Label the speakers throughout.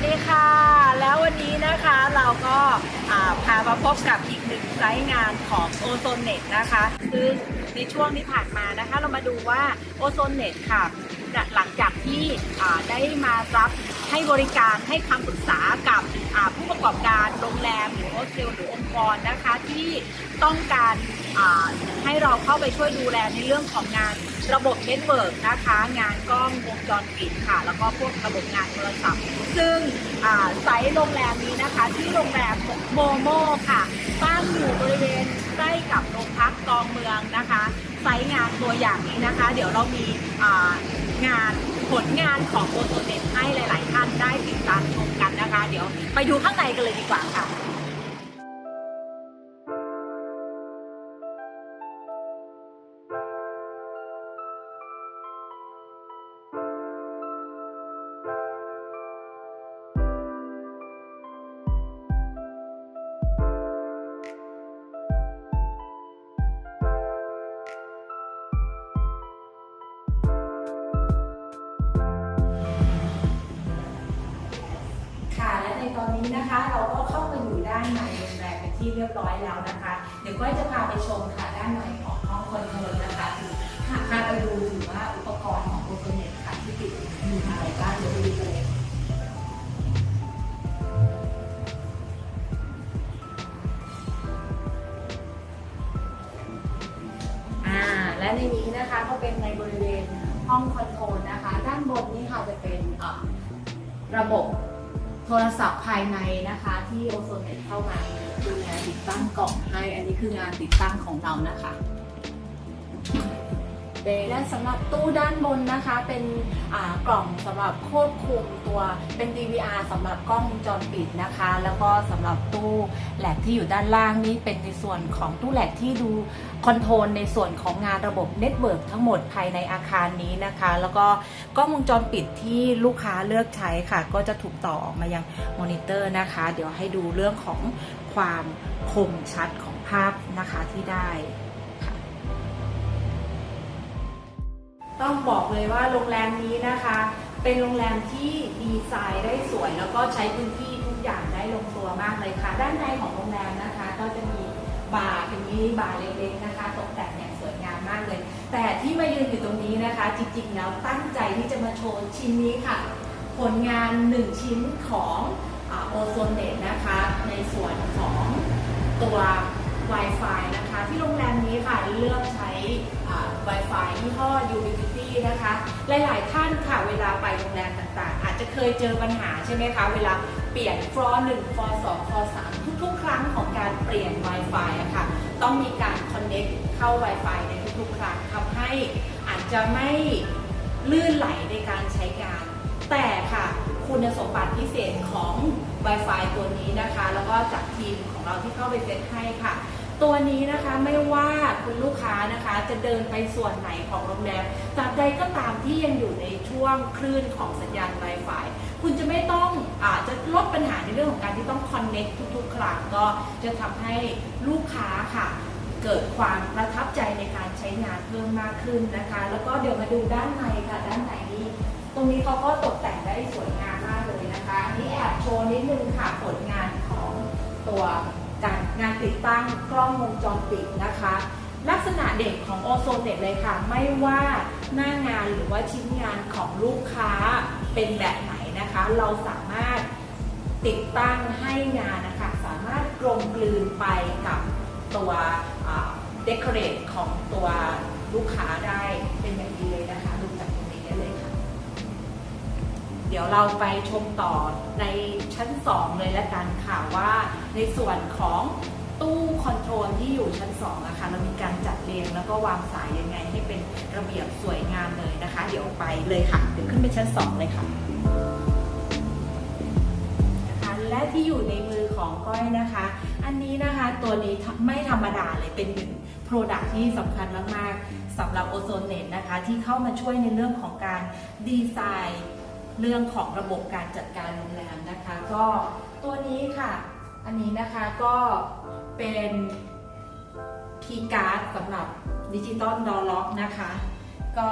Speaker 1: วัสดีค่ะ แล้ววันนี้นะคะเราก็าพามาพบกับอีกหนึ่งไซต์งานของโอโซนเน็ตนะคะซึ่งในช่วงที่ผ่านมานะคะ เรามาดูว่าโอโซนเน็ตค่ะ หลังจากที่ได้มารับให้บริการให้คำปรึกษากับผู้ประกอบการ รงแรมหรือโฮสเทลหรือองค์กรนะคะที่ต้องการให้เราเข้าไปช่วยดูแลในเรื่องของงานระบบเน็ตเวิร์กนะคะ งานกล้องวงจรปิดค่ะ แล้วก็พวกระบบงานโทรศัพท์ ซึ่งไซต์โรงแรมนี้นะคะ ที่โรงแรมโมโมค่ะตั้งอยู่บริเวณใกล้กับโรงพักกองเมืองนะคะ ไซต์งานตัวอย่างนี้นะคะ เดี๋ยวเรามีงาน ผลงานของโอโตเน็ตให้หลาย ๆ ท่านได้ติดตามชมกันนะคะ เดี๋ยวไปดูข้างในกันเลยดีกว่าค่ะ นตอนนี้นะคะ เราก็เข้ามาอยู่ด้านในโรงแรมเป็นที่เรียบร้อยแล้วนะคะ เดี๋ยวก็จะพาไปชมค่ะด้านในของห้องคอนโทรลนะคะคือพาพาไปดูถึงว่าอุปกรณ์ของโอโซเนตค่ะที่ติดมีอะไรบ้างเดี๋ยวไปดูกันเลยอ่าและในนี้นะคะก็เป็นในบริเวณห้องคอนโทรลนะคะ ด้านบนนี้ค่ะจะเป็นอ่อระบบ โทรศัพท์ภายในนะคะที่โอโซเน็ตเข้ามาดูแลติดตั้งกล่องให้ อันนี้คืองานติดตั้งของเรานะคะ และสำหรับตู้ด้านบนนะคะ เป็นกล่องสำหรับควบคุมตัวเป็น DVR สำหรับกล้องวงจรปิดนะคะ แล้วก็สำหรับตู้แหลกที่อยู่ด้านล่างนี้เป็นในส่วนของตู้แหลกที่ดูคอนโทรลในส่วนของงานระบบเน็ตเวิร์กทั้งหมดภายในอาคารนี้นะคะ แล้วก็กล้องวงจรปิดที่ลูกค้าเลือกใช้ค่ะ ก็จะถูกต่อออกมายังมอนิเตอร์นะคะ เดี๋ยวให้ดูเรื่องของความคมชัดของภาพนะคะที่ได้ ต้องบอกเลยว่าโรงแรมนี้นะคะ เป็นโรงแรมที่ดีไซน์ได้สวย แล้วก็ใช้พื้นที่ทุกอย่างได้ลงตัวมากเลยค่ะ ด้านในของโรงแรมนะคะ ก็จะมีบาร์เป็นมินิบาร์เล็กๆนะคะ ตกแต่งอย่างสวยงามมากเลย แต่ที่มายืนอยู่ตรงนี้นะคะ จริงๆแล้วตั้งใจที่จะมาโชว์ชิ้นนี้ค่ะ ผลงานหนึ่งชิ้นของโอโซนเน็ตนะคะ ในส่วนของ หลายๆท่านค่ะเวลาไปโรงแรมต่างๆ อาจจะเคยเจอปัญหาใช่ไหมคะ เวลาเปลี่ยนฟลอร์1ฟลอร์2ฟลอร์3ทุกๆ ครั้งของการเปลี่ยน Wi-Fi อะค่ะ ต้องมีการ connect เข้า Wi-Fi ในทุกๆ ครั้งทำให้อาจจะไม่ลื่นไหลในการใช้งาน แต่ค่ะคุณสมบัติพิเศษของ Wi-Fi ตัวนี้นะคะ แล้วก็จากทีมของเราที่เข้าไปเซตให้ค่ะ ตัวนี้นะคะไม่ว่าคุณลูกค้านะคะจะเดินไปส่วนไหนของโรงแรมตราบใดก็ตามที่ยังอยู่ในช่วงคลื่นของสัญญาณ Wi-Fi คุณจะไม่ต้องอาจจะลดปัญหาในเรื่องของการที่ต้อง connect ทุกๆ ครั้งก็จะทำให้ลูกค้าค่ะ เกิดความประทับใจในการใช้งานเพิ่มมากขึ้นนะคะ แล้วก็เดี๋ยวมาดูด้านในค่ะด้านในนี้ตรงนี้เขาก็ตกแต่งได้สวยงามมากเลยนะคะอันนี้แอบโชว์นิดนึงค่ะผลงานของตัว งานติดตั้งกล้องวงจรปิดนะคะ ลักษณะเด่นของโอโซนเน็ตเลยค่ะ ไม่ว่าหน้างานหรือว่าชิ้นงานของลูกค้าเป็นแบบไหนนะคะ เราสามารถติดตั้งให้งานนะคะ สามารถกลมกลืนไปกับตัวเดคอเรทของตัวลูกค้าได้เป็นอย่างดีเลยนะคะดูจากตรงนี้ได้เลยค่ะ เดี๋ยวเราไปชมต่อในชั้น 2 เลยละกันค่ะว่าในส่วนของ ตู้คอนโทรลที่อยู่ชั้น2นะคะเรามีการจัดเรียงแล้วก็วางสายยังไงให้เป็นระเบียบสวยงามเลยนะคะ เดี๋ยวไปเลยค่ะเดี๋ยวขึ้นไปชั้น 2 เลยค่ะนะคะและที่อยู่ในมือของก้อยนะคะ อันนี้นะคะตัวนี้ไม่ธรรมดาเลยเป็นหนึ่งโปรดักที่สำคัญมากๆสำหรับโอโซนเน็ตนะคะ ที่เข้ามาช่วยในเรื่องของการดีไซน์เรื่องของระบบการจัดการโรงแรมนะคะ ก็ตัวนี้ค่ะ อันนี้นะคะก็ เป็นคีย์การ์ดสำหรับดิจิตอลดอลล็อกนะคะ ก็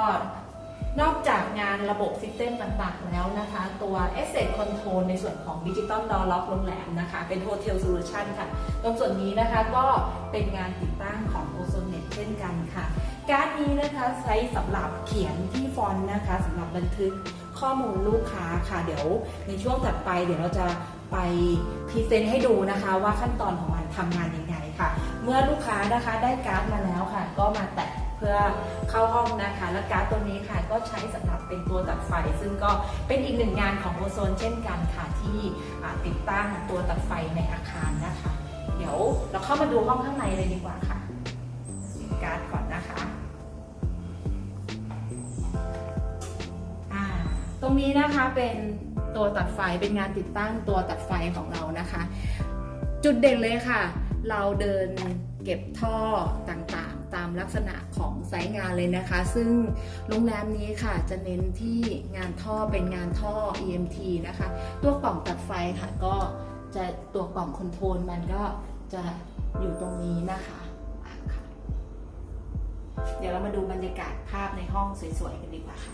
Speaker 1: นอกจากงานระบบซิสเต็มต่างๆ แล้วนะคะ ตัว Asset Control ในส่วนของ Digital Door Lock โรงแรมนะคะ เป็น Hotel Solution ค่ะ ตรงส่วนนี้นะคะก็เป็นงานติดตั้งของ Ozonet เช่นกันค่ะ การ์ดนี้นะคะใช้สำหรับเขียนที่ฟอนต์นะคะสำหรับบันทึกข้อมูลลูกค้าค่ะ เดี๋ยวในช่วงถัดไปเดี๋ยวเราจะ ไปพรีเซนต์ให้ดูนะคะว่าขั้นตอนของมันทำงานยังไงค่ะ เมื่อลูกค้านะคะได้การ์ดมาแล้วค่ะ ก็มาแตะเพื่อเข้าห้องนะคะ และการ์ดตัวนี้ค่ะก็ใช้สำหรับเป็นตัวตัดไฟ ซึ่งก็เป็นอีกหนึ่งงานของโอโซนเช่นกันค่ะที่ติดตั้งตัวตัดไฟในอาคารนะคะ เดี๋ยวเราเข้ามาดูห้องข้างในเลยดีกว่าค่ะการ์ดก่อนนะคะตรงนี้นะคะเป็น ตัวตัดไฟเป็นงานติดตั้งตัวตัดไฟของเรานะคะ จุดเด่นเลยค่ะ เราเดินเก็บท่อต่างๆ ตามลักษณะของไซต์งานเลยนะคะ ซึ่งโรงแรมนี้ค่ะจะเน้นที่งานท่อเป็นงานท่อ EMT นะคะ ตัวกล่องตัดไฟค่ะก็จะตัวกล่องคอนโทรลมันก็จะอยู่ตรงนี้นะคะอะค่ะเดี๋ยวเรามาดูบรรยากาศภาพในห้องสวยๆกันดีกว่าค่ะ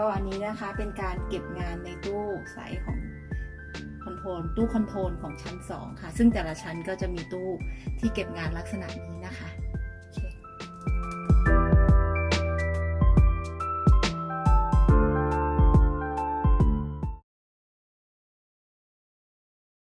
Speaker 1: ก็อันนี้นะคะเป็นการเก็บงานในตู้ใสของคอนโทรลตู้คอนโทรลของชั้น 2 ค่ะ ซึ่งแต่ละชั้นก็จะมีตู้ที่เก็บงานลักษณะนี้นะคะ